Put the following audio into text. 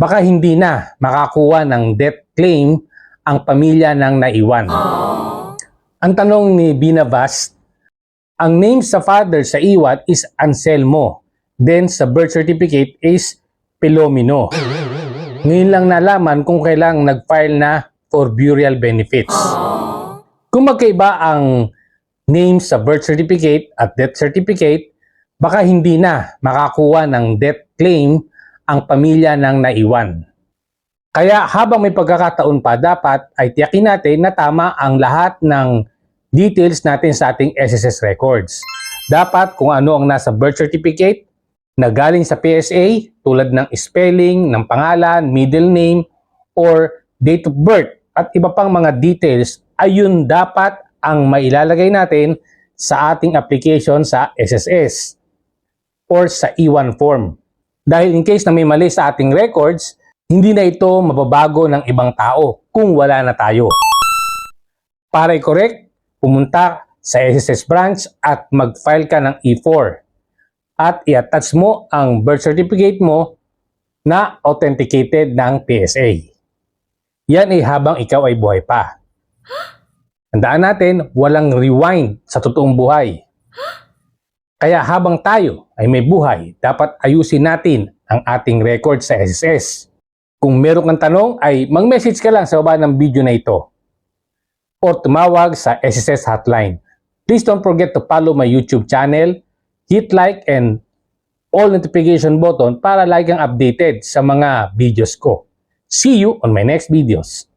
baka hindi na makakuha ng death claim ang pamilya ng naiwan. Ang tanong ni Binavast, ang name sa father sa iwat is Anselmo. Then sa birth certificate is Pilomino. Ngayon lang nalaman kung kailang nag-file na for burial benefits. Kung magkaiba ang name sa birth certificate at death certificate, baka hindi na makakuha ng death claim ang pamilya ng naiwan. Kaya habang may pagkakataon pa, dapat ay tiyakin natin na tama ang lahat ng details natin sa ating SSS records. Dapat kung ano ang nasa birth certificate na galing sa PSA tulad ng spelling, ng pangalan, middle name, or date of birth at iba pang mga details ayun dapat ang mailalagay natin sa ating application sa SSS or sa E1 form. Dahil in case na may mali sa ating records, hindi na ito mababago ng ibang tao kung wala na tayo. Para i-correct, pumunta sa SSS branch at mag-file ka ng E4 at i-attach mo ang birth certificate mo na authenticated ng PSA. Yan ay habang ikaw ay buhay pa. Tandaan natin, walang rewind sa totoong buhay. Kaya habang tayo ay may buhay, dapat ayusin natin ang ating record sa SSS. Kung meron kang tanong ay mag-message ka lang sa baba ng video na ito or tumawag sa SSS hotline. Please don't forget to follow my YouTube channel, hit like and all notification button para lagi kang updated sa mga videos ko. See you on my next videos.